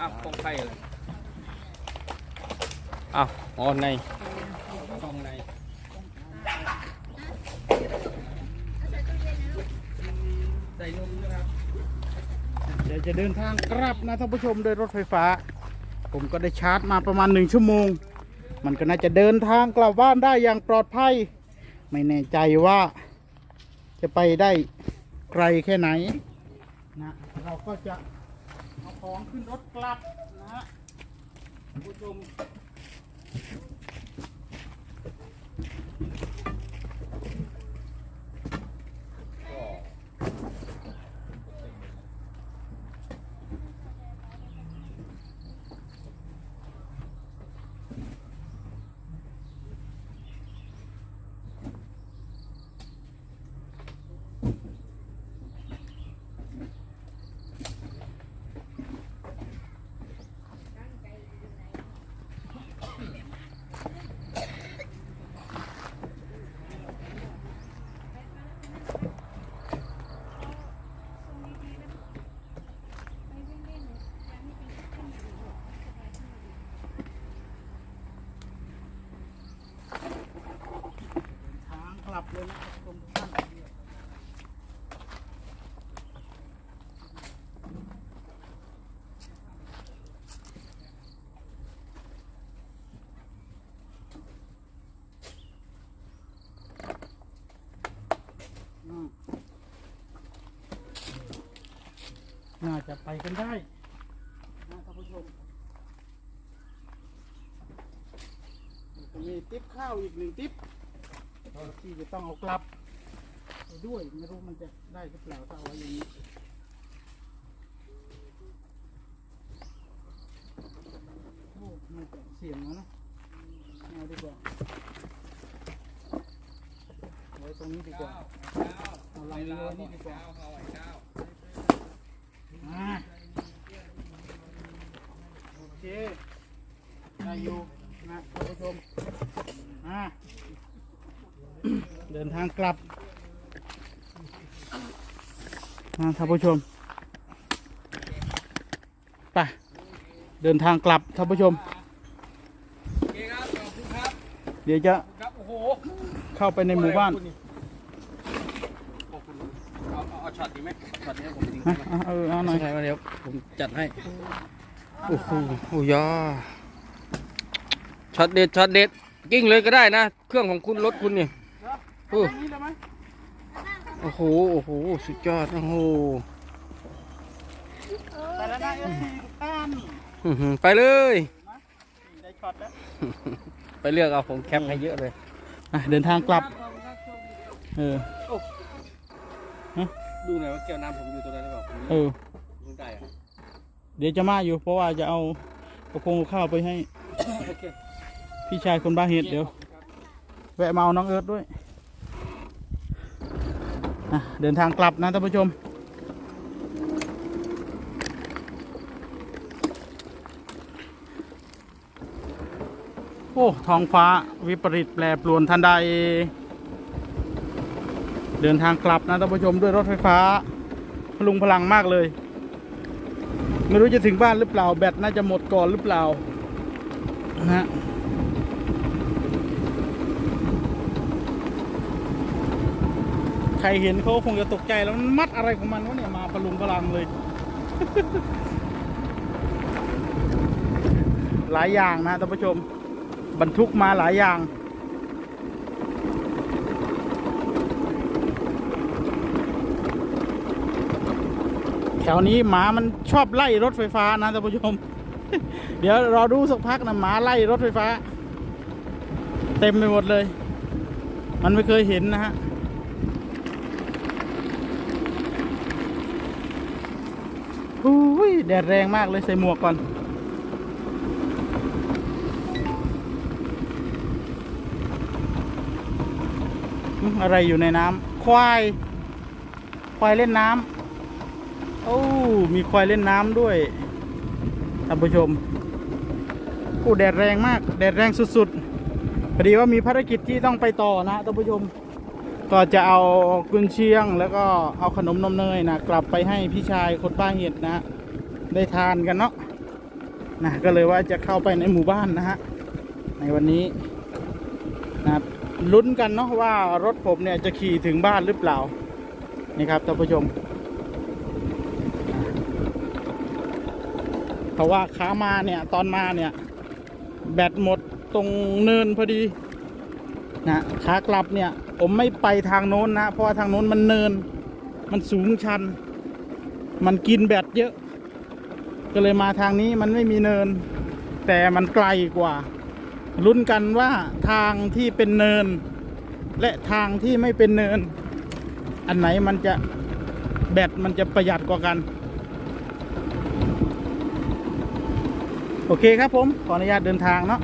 อ้าวของใครเลยอ้าวอ๋อในกล่องในใส่นมนะครับเดี๋ยวจะเดินทางกลับนะท่านผู้ชมโดยรถไฟฟ้า ผมก็ได้ชาร์จมาประมาณหนึ่งชั่วโมง มันก็น่าจะเดินทางกลับบ้านได้อย่างปลอดภัย ไม่แน่ใจว่าจะไปได้ไกลแค่ไหนนะเราก็จะเอา ของขึ้นรถกลับนะฮะผู้ชม ทางกลับเลยนะครับทุกท่านอืม น่าจะไปกันได้นะท่านผู้ชมมีติ๊บข้าวอีกหนึ่งติ๊บที่จะต้องเอากลับไปด้วยไม่รู้มันจะได้หรือเปล่าถ้าเอาไว้อย่างนี้โอ้มันจะเสี่ยงแล้วนะไม่เอาดีกว่าไว้ตรงนี้ดีกว่าเอาลังนี้ไว้นี่ดีกว่า อ่าโอเคได้อยู่นะท่านผู้ชมอ่าเดินทางกลับนะท่านผู้ชมไปเดินทางกลับท่านผู้ชม โอเคครับ ขอบคุณครับ เดี๋ยวจะครับ โอ้โหเข้าไปในหมู่บ้านขอ เอาเออเอาหน่อยใช่ไหมเดี๋ยวผมจัดให้ โอ้โหโอ้ยาช็อตเด็ดช็อตเด็ดกิ้งเลยก็ได้นะ เครื่องของคุณรถคุณนี่โอ้ตรงนี้เลยไหมโอ้โหโอ้โหสุดยอดโอ้โหไปแล้วนะเอฟซีทุกท่านอื้อหือไปเลยได้ช็อตแล้วไปเลือกเอาผมแคปให้เยอะเลยอะเดินทางกลับ เออ ดูหน่อยว่าแก้วน้ำผมอยู่ตรงนั้นหรือเปล่าผมเออไม่ได้อะเดี๋ยวจะมาอยู่ เพราะว่าจะเอากระพงข้าวไปให้โอเคพี่ชายคนบ้าเห็ดเดี๋ยว แวะมาเอาน้องเอิร์ธด้วยอะเดินทางกลับนะท่านผู้ชม โอ้ ท้องฟ้าวิปริตแปรปรวนทันใด เดินทางกลับนะท่านผู้ชมด้วยรถไฟฟ้า พลุงพลังมากเลย ไม่รู้จะถึงบ้านหรือเปล่า แบตน่าจะหมดก่อนหรือเปล่านะฮะใครเห็นเขาคงจะตกใจแล้วมันมัดอะไรของมันวะเนี่ยมาพลุงพลังเลย หลายอย่างนะท่านผู้ชม บรรทุกมาหลายอย่าง ถวนี้หมามันชอบไล่รถไฟฟ้านะท่านผู้ชม เดี๋ยวรอดูสักพักนะหมาไล่รถไฟฟ้า เต็มไปหมดเลย มันไม่เคยเห็นนะฮะอุ้ยแดดแรงมากเลยใส่หมวกก่อนอืมอะไรอยู่ในน้ำควายควายเล่นน้ำ โอ้ มีควายเล่นน้ำด้วยท่านผู้ชมโอ้แดดแรงมาก แดดแรงสุดๆ พอดีว่ามีภารกิจที่ต้องไปต่อนะท่านผู้ชม ก็จะเอากุนเชียงแล้วก็เอาขนมนมเนยนะกลับไปให้พี่ชายคนบ้าเห็ดนะ ได้ทานกันเนาะนะก็เลยว่าจะเข้าไปในหมู่บ้านนะฮะ ในวันนี้นะลุ้นกันเนาะว่ารถผมเนี่ยจะขี่ถึงบ้านหรือเปล่า นี่ครับท่านผู้ชม เพราะว่าขามาเนี่ยตอนมาเนี่ยแบตหมดตรงเนินพอดีนะขากลับเนี่ยผมไม่ไปทางโน้นนะ เพราะว่าทางโน้นมันเนิน มันสูงชัน มันกินแบตเยอะ ก็เลยมาทางนี้มันไม่มีเนิน แต่มันไกลกว่าลุ้นกันว่าทางที่เป็นเนิน และทางที่ไม่เป็นเนิน อันไหนมันจะแบตมันจะประหยัดกว่ากัน โอเคครับผมขออนุญาตเดินทางเนาะ